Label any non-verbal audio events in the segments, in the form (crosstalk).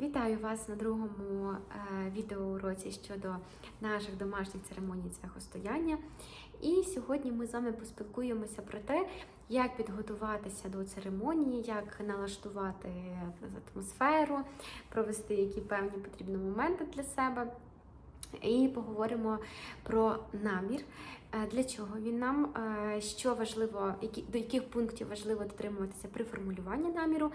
Вітаю вас на другому е, відеоуроці щодо наших домашніх церемоній цвяхостояння. І сьогодні ми з вами поспілкуємося про те, як підготуватися до церемонії, як налаштувати атмосферу, провести які певні потрібні моменти для себе. І поговоримо про намір, Е, для чого він нам, е, що важливо, до яких пунктів важливо дотримуватися при формулюванні наміру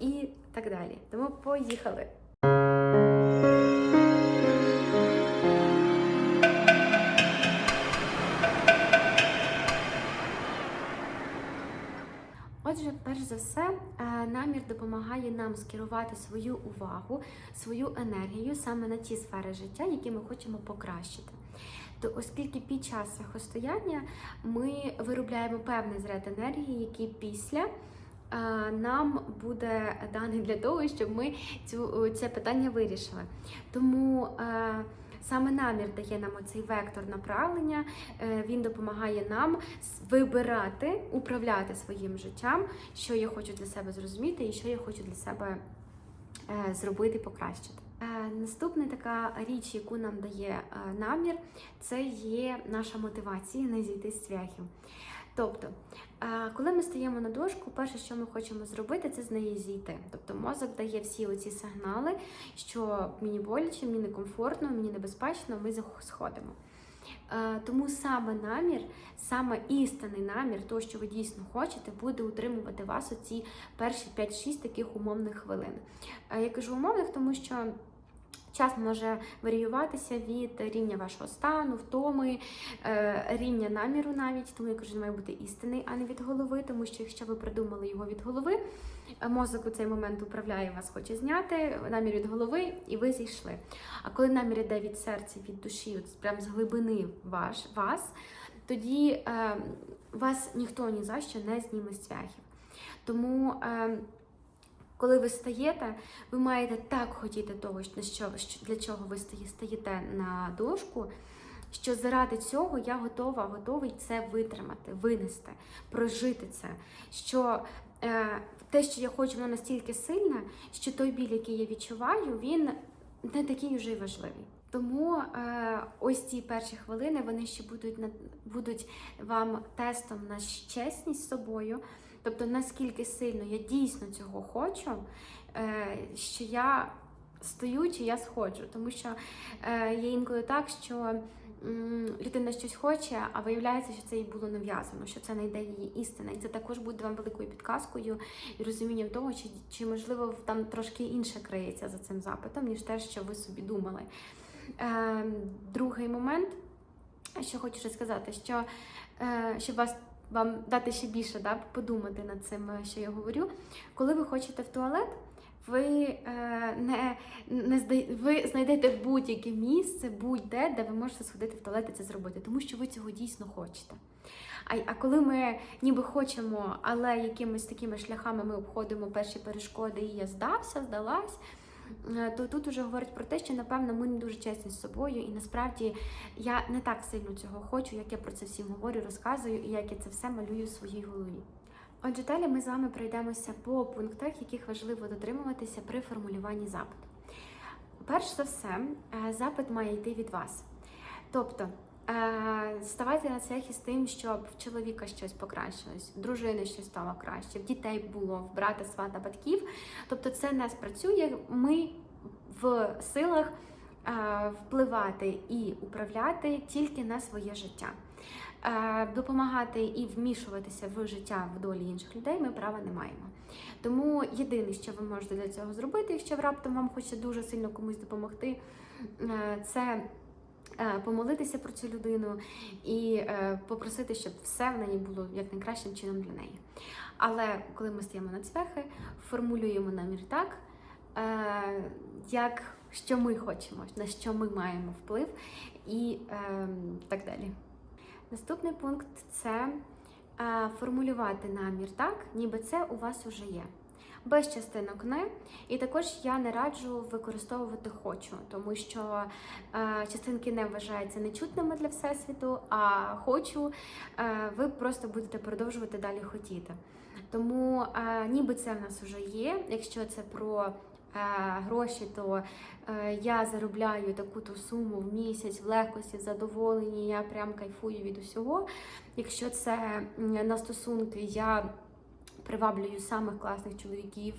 і так далі. Тому поїхали. Отже, перш за все, е, намір допомагає нам скерувати свою увагу, свою енергію саме на ті сфери життя, які ми хочемо покращити. То оскільки під час свяхостояння ми виробляємо певний зряд енергії, який після е, нам буде даний для того, щоб ми цю, це питання вирішили. Тому е, Саме намір дає нам оцей вектор направлення, е, він допомагає нам вибирати, управляти своїм життям, що я хочу для себе зрозуміти і що я хочу для себе е, зробити, покращити. Наступна така річ, яку нам дає намір, це є наша мотивація не зійти з цвяхів. Тобто, е, коли ми стаємо на дошку, перше, що ми хочемо зробити, це з неї зійти. Тобто мозок дає всі оці сигнали, що мені боляче, мені некомфортно, мені небезпечно, ми сходимо. Е, Тому саме намір, саме істинний намір, то, що ви дійсно хочете, буде утримувати вас оці перші 5-6 таких умовних хвилин. Е, Я кажу умовних, тому що. Час може варіюватися від рівня вашого стану, втоми, е, рівня наміру навіть, тому я кажу, він має бути істинний, а не від голови, тому що якщо ви придумали його від голови, е, мозок у цей момент управляє вас, хоче зняти намір від голови, і ви зійшли. А коли намір йде від серця, від душі, от прям з глибини ваш, вас, тоді е, вас ніхто ні за що не зніме з цвяхів. Тому. Е, коли ви стаєте, ви маєте так хотіти того, що- для чого ви стаєте на дошку, що заради цього я готова, готовий це витримати, винести, прожити це. Що е, те, що я хочу, воно настільки сильне, що той біль, який я відчуваю, він не такий вже й важливий. Тому е, ось ці перші хвилини вони ще будуть на будуть вам тестом на чесність з собою. Тобто, наскільки сильно я дійсно цього хочу, е, що я стою чи я сходжу. Тому що е, є інколи так, що людина щось хоче, а виявляється, що це їй було нав'язано, що це не йде її істина. І це також буде вам великою підказкою і розумінням того, чи, чи можливо там трошки інше криється за цим запитом, ніж те, що ви собі думали. Е, другий момент, що хочу сказати, що щоб вас вам дати ще більше да, подумати над цим, е, що я говорю. Коли ви хочете в туалет, ви е, не, не здай- ви знайдете будь-яке місце, будь-де, де ви можете сходити в туалет і це зробити, тому що ви цього дійсно хочете. А, а коли ми ніби хочемо, але якимись такими шляхами ми обходимо перші перешкоди, і я здався, здалась. Е, То тут уже говорить про те, що напевно ми не дуже чесні з собою, і насправді я не так сильно цього хочу, як я про це всім говорю, розказую, і як я це все малюю в своїй голові. Отже, далі ми з вами пройдемося по пунктах, яких важливо дотримуватися при формулюванні запиту. Перш за все, е, запит має йти від вас. Тобто, ставайте на цехі з тим, щоб в чоловіка щось покращилось, в дружини щось стало краще, в дітей було, в брата, свата, батьків. Тобто, це не спрацює. Ми в силах е, впливати і управляти тільки на своє життя. Е, Допомагати і вмішуватися в життя в долі інших людей ми права не маємо. Тому єдине, що ви можете для цього зробити, якщо раптом вам хочеться дуже сильно комусь допомогти, е, це е, помолитися про цю людину і е, попросити, щоб все в неї було як найкращим чином для неї. Але коли ми стаємо на цвяхи, формулюємо намір так, е, як що ми хочемо, на що ми маємо вплив, і е, так далі. Наступний пункт це е, формулювати намір так, ніби це у вас уже є. Без частинок не. І також я не раджу використовувати хочу, тому що е, частинки не вважаються нечутними для всесвіту, а хочу е, ви просто будете продовжувати далі хотіти. Тому е, ніби це в нас вже є, якщо це про гроші, то я заробляю таку-то суму в місяць в легкості, в задоволенні, я прям кайфую від усього. Якщо це на стосунки, я приваблюю самих класних чоловіків,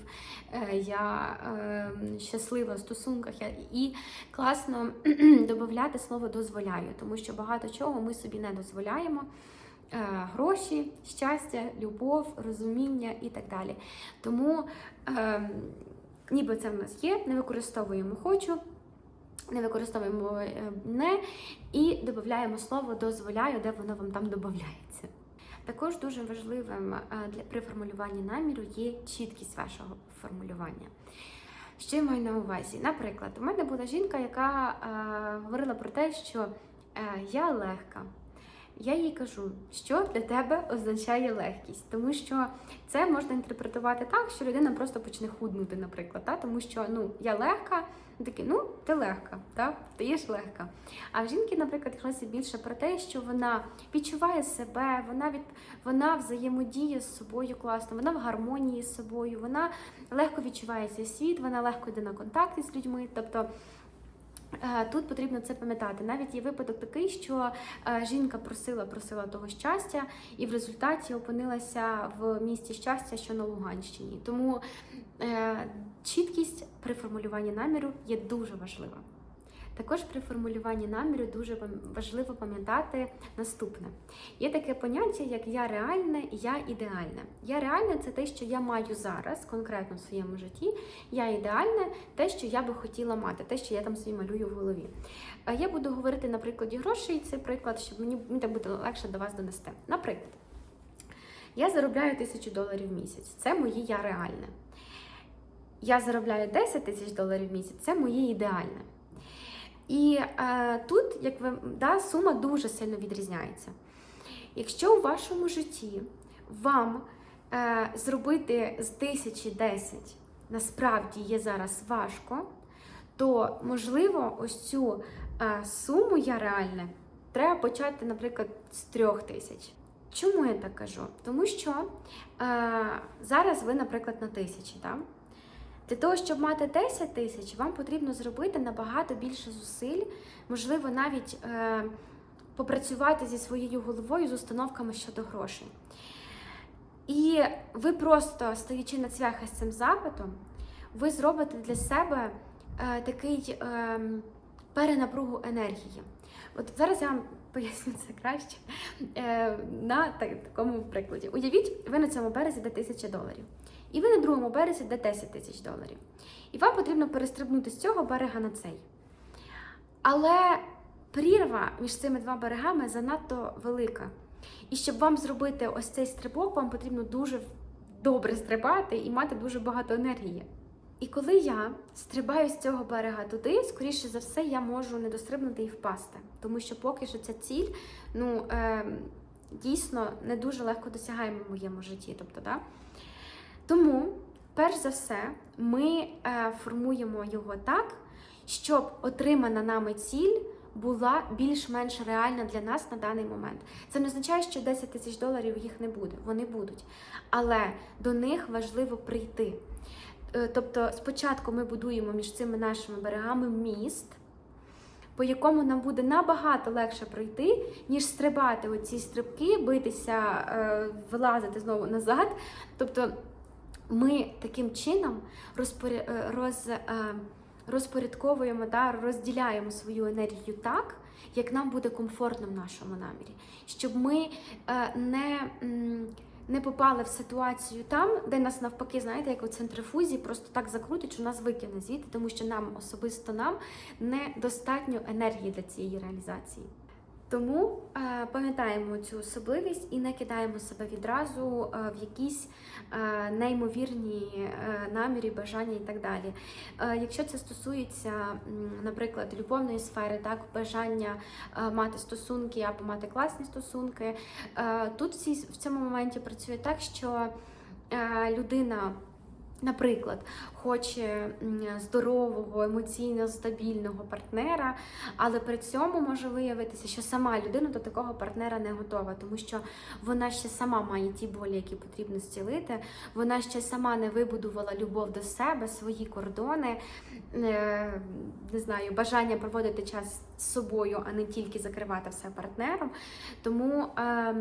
е, я е, щаслива в стосунках і класно (clears throat) додати слово дозволяю, тому що багато чого ми собі не дозволяємо. Е, Гроші, щастя, любов, розуміння і так далі. Тому е, ніби це в нас є, не використовуємо хочу, не використовуємо е, не і додаємо слово дозволяю, де воно вам там додається. Також дуже важливим е, для при формулюванні наміру є чіткість вашого формулювання. Що я маю на увазі? Наприклад, у мене була жінка, яка е, говорила про те, що е, я легка. Я їй кажу, що для тебе означає легкість, тому що це можна інтерпретувати так, що людина просто почне худнути, наприклад, та? тому що ну я легка, такі, ну ти легка, та? ти є ж легка. А в жінки, наприклад, йшлося більше про те, що вона відчуває себе, вона від вона взаємодіє з собою класно, вона в гармонії з собою, вона легко відчуває цей світ, вона легко йде на контакти з людьми. Тобто Тут потрібно це пам'ятати. Навіть є випадок такий, що е, жінка просила, просила того щастя, і в результаті опинилася в місті щастя, що на Луганщині. Тому е, чіткість при формулюванні наміру є дуже важлива. Також при формулюванні наміру дуже важливо пам'ятати наступне: є таке поняття, як я реальне я ідеальне. Я реальне це те, що я маю зараз, конкретно в своєму житті. Я ідеальне те, що я би хотіла мати, те, що я там собі малюю в голові. Я буду говорити на прикладі грошей, це приклад, щоб мені так буде легше до вас донести. Наприклад, я заробляю тисячу доларів в місяць. Це моє я реальне. Я заробляю 10 тисяч доларів в місяць, це моє ідеальне. І е, тут, як ви да, сума дуже сильно відрізняється. Якщо у вашому житті вам е, зробити з тисячі 10 насправді є зараз важко, то можливо ось цю е, суму я реальне треба почати, наприклад, з трьох тисяч. Чому я так кажу? Тому що е, зараз ви, наприклад, на тисячі, так? Для того, щоб мати 10 тисяч, вам потрібно зробити набагато більше зусиль, можливо, навіть е, попрацювати зі своєю головою з установками щодо грошей. І ви просто, стоячи на цвяхи з цим запитом, ви зробите для себе е, такий е, перенапругу енергії. От зараз я вам (laughs) поясню це краще е, на так- такому прикладі. Уявіть, ви на цьому березі де 1000 доларів. І ви на другому березі де 10 тисяч доларів. І вам потрібно перестрибнути з цього берега на цей. Але прірва між цими двома берегами занадто велика. І щоб вам зробити ось цей стрибок, вам потрібно дуже добре стрибати і мати дуже багато енергії. І коли я стрибаю з цього берега туди, скоріше за все, я можу не дострибнути і впасти. Тому що поки що ця ціль ну, е, дійсно не дуже легко досягаємо в моєму житті. Тобто, да? Тому, перш за все, ми е, формуємо його так, щоб отримана нами ціль була більш-менш реальна для нас на даний момент. Це не означає, що 10 тисяч доларів їх не буде, вони будуть. Але до них важливо прийти. Е, Тобто, спочатку ми будуємо між цими нашими берегами міст, по якому нам буде набагато легше пройти, ніж стрибати оці стрибки, битися, е, вилазити знову назад. Тобто ми таким чином е, роз... е, розпорядковуємо да, розділяємо свою енергію так, як нам буде комфортно в нашому намірі, щоб ми е, не, не попали в ситуацію там, де нас навпаки, знаєте, як у центрифузі, просто так закрутить, що нас викине звідти, тому що нам особисто нам недостатньо енергії для цієї реалізації. Тому е, пам'ятаємо цю особливість і не кидаємо себе відразу е, в якісь е, неймовірні наміри, бажання і так далі. Якщо це стосується, наприклад, любовної сфери, так бажання мати стосунки або мати класні стосунки, тут в, цьому моменті працює так, що людина Наприклад, хоче здорового, емоційно стабільного партнера, але при цьому може виявитися, що сама людина до такого партнера не готова, тому що вона ще сама має ті болі, які потрібно зцілити. Вона ще сама не вибудувала любов до себе, свої кордони, е, не знаю, бажання проводити час собою, а не тільки закривати все партнером. Тому е,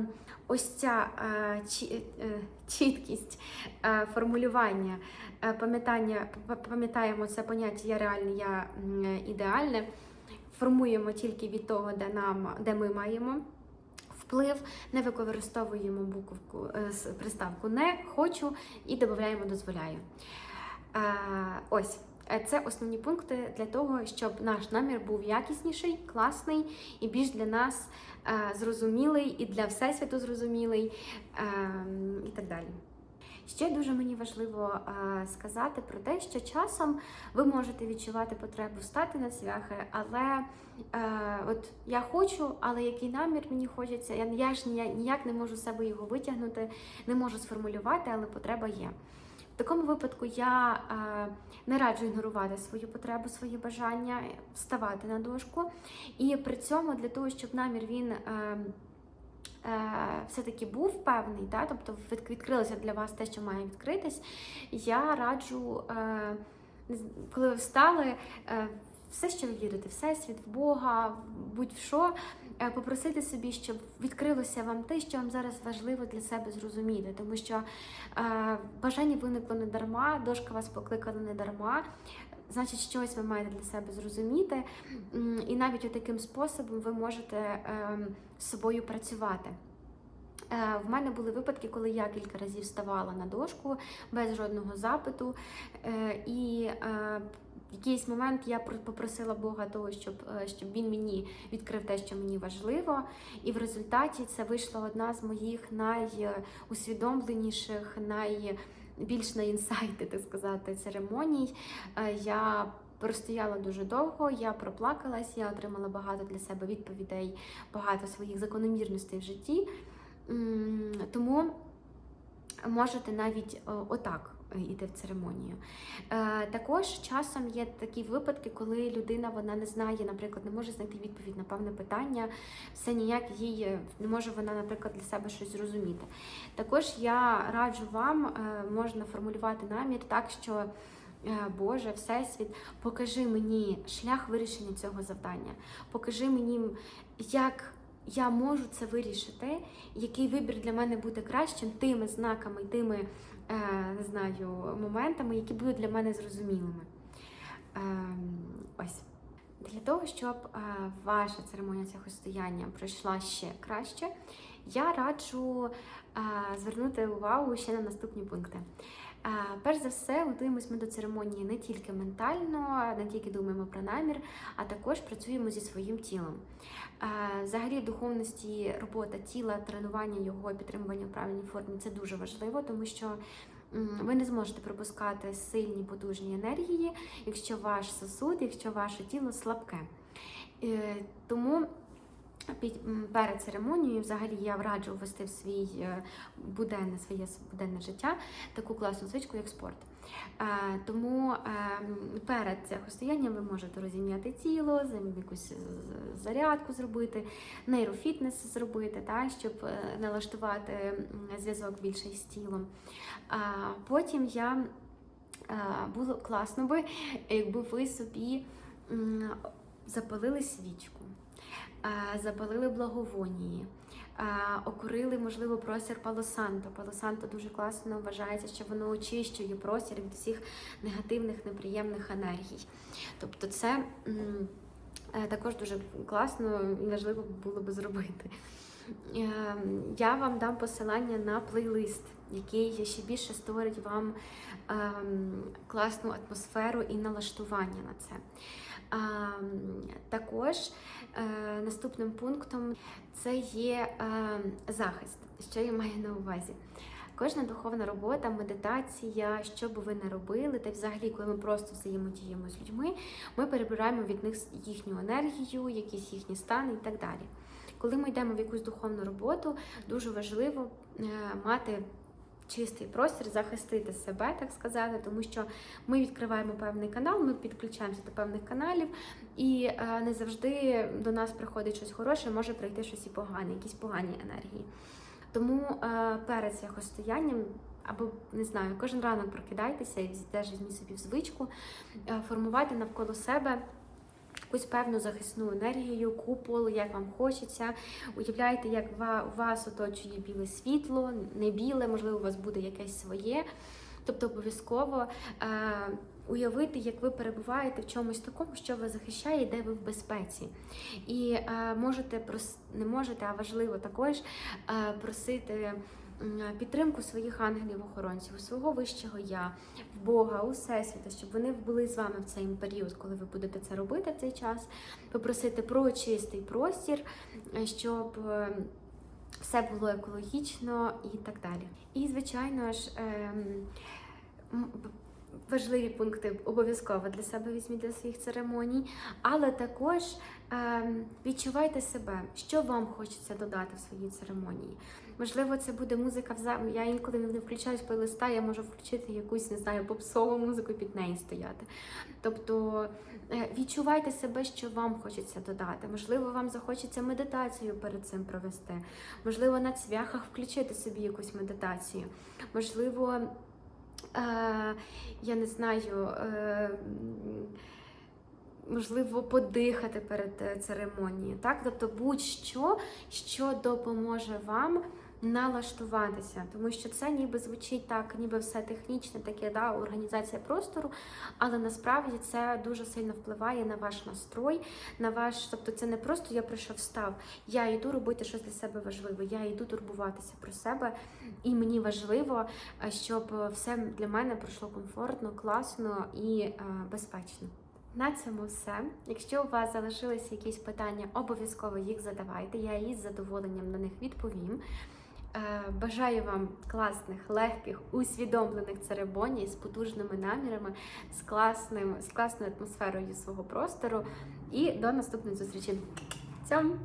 ось ця е, чі- е, чіткість е, формулювання, е, пам'ятання, пам'ятаємо це поняття я реальне, я ідеальне, формуємо тільки від того, де нам, де ми маємо. Вплив не використовуємо буковку е, приставку не хочу і додаємо дозволяю. Е, ось це основні пункти для того, щоб наш намір був якісніший, класний і більш для нас е, зрозумілий, і для всесвіту зрозумілий е, і так далі. Ще дуже мені важливо е, сказати про те, що часом ви можете відчувати потребу стати на цвяхи, але е, от я хочу, але який намір мені хочеться, я, ж ніяк не можу себе його витягнути, не можу сформулювати, але потреба є. Такому випадку я е, не раджу ігнорувати свою потребу, свої бажання, вставати на дошку. І при цьому для того, щоб намір він. Е, е, все-таки був певний, да? тобто відкрилося для вас те, що має відкритись, я раджу, коли ви встали, все, що ви вірите, всесвіт, в Бога, будь-що, е, попросити собі, щоб відкрилося вам те, що вам зараз важливо для себе зрозуміти, тому що е, бажання виникло не дарма, дошка вас покликала не дарма. Значить, щось ви маєте для себе зрозуміти, і навіть таким способом ви можете ем, з собою працювати. Е, В мене були випадки, коли я кілька разів ставала на дошку без жодного запиту, е, і е, якийсь момент я про- попросила Бога того, щоб, е, щоб він мені відкрив те, що мені важливо. І в результаті це вийшла одна з моїх найусвідомленіших, найбільш на інсайти, так сказати, церемоній. Е, Я простояла дуже довго, я проплакалась, я отримала багато для себе відповідей, багато своїх закономірностей в житті. Тому можете навіть е, отак е, йти в церемонію. Е, Також часом є такі випадки, коли людина вона не знає, наприклад, не може знайти відповідь на певне питання, все ніяк їй е, не може вона, наприклад, для себе щось зрозуміти. Також я раджу вам, е, можна формулювати намір так, що. Боже, Всесвіт, покажи мені шлях вирішення цього завдання. Покажи мені, як я можу це вирішити, який вибір для мене буде кращим, тими знаками, тими не знаю, моментами, які будуть для мене зрозумілими. Ем, ось. Для того, щоб е, ваша церемонія цього пройшла ще краще, я раджу е, звернути увагу ще на наступні пункти. Перш за все, готуємось ми до церемонії не тільки ментально, не тільки думаємо про намір, а також працюємо зі своїм тілом. Взагалі, в духовності робота тіла, тренування його, підтримування в правильній формі це дуже важливо, тому що ви не зможете пропускати сильні потужні енергії, якщо ваш сосуд, якщо ваше тіло слабке. Е, Тому перед церемонією взагалі я раджу ввести в свій е, буденне своє буденне життя таку класну звичку, як спорт. Е, Тому ем, перед стоянням ви можете розім'яти тіло, якусь зарядку зробити, нейрофітнес зробити, та, щоб е, налаштувати зв'язок більше з тілом. Потім я е, було класно би, якби ви собі запалили свічку, е, запалили благовонії. е, Окурили, можливо, простір Палосанто. Палосанто дуже класно вважається, що воно очищує простір від всіх негативних, неприємних енергій. Тобто, це е, також дуже класно і важливо було би зробити. Е, Я вам дам посилання на плейлист, який ще більше створить вам класну атмосферу і налаштування на це. Ем, Також е, наступним пунктом це є ем, захист. Що я маю на увазі? Кожна духовна робота, медитація, що би ви не робили, та взагалі, коли ми просто взаємодіємо з людьми, ми перебираємо від них їхню енергію, якісь їхні стани і так далі. Коли ми йдемо в якусь духовну роботу, дуже важливо е, мати чистий простір, захистити себе, так сказати, тому що ми відкриваємо певний канал, ми підключаємося до певних каналів, і е, не завжди до нас приходить щось хороше, може прийти щось і погане, якісь погані енергії. Тому е, перед свяхостоянням, або не знаю, кожен ранок прокидайтеся і теж візьміть собі в звичку, е, формувати навколо себе якусь певну захисну енергію, купол, як вам хочеться. Уявляйте, як ва- вас оточує біле світло, не біле, можливо, у вас буде якесь своє. Тобто обов'язково е, уявити, як ви перебуваєте в чомусь такому, що вас захищає, і де ви в безпеці. І е, можете прос... не можете, а важливо також е, просити підтримку своїх ангелів-охоронців, свого вищого я, Бога, у Всесвіта, щоб вони були з вами в цей період, коли ви будете це робити в цей час, попросити про чистий простір, е, щоб. е, все було екологічно і так далі. І, звичайно ж, ем, важливі пункти обов'язково для себе візьміть для своїх церемоній, але також ем, відчувайте себе, що вам хочеться додати в своїй церемонії. Можливо, це буде музика в. Я інколи не включаюсь плейлиста, я можу включити якусь, не знаю, попсову музику і під неї стояти. Тобто е, відчувайте себе, що вам хочеться додати. Можливо, вам захочеться медитацію перед цим провести. Можливо, на цвяхах включити собі якусь медитацію. Можливо, я не знаю. Е, Можливо, подихати перед е, церемонією, так? Тобто будь-що, що допоможе вам налаштуватися, тому що це ніби звучить так, ніби все технічне, таке да, організація простору, але насправді це дуже сильно впливає на ваш настрой, на ваш, тобто це не просто я прийшов став, я йду робити щось для себе важливе, я йду турбуватися про себе, і мені важливо, е, щоб все для мене пройшло комфортно, класно і е, безпечно. На цьому все. Якщо у вас залишилися якісь питання, обов'язково їх задавайте. Я із задоволенням на них відповім. Е, Бажаю вам класних, легких, усвідомлених церемоній з потужними намірами, з класним, з класною атмосферою свого простору. І до наступної зустрічі. Цьом!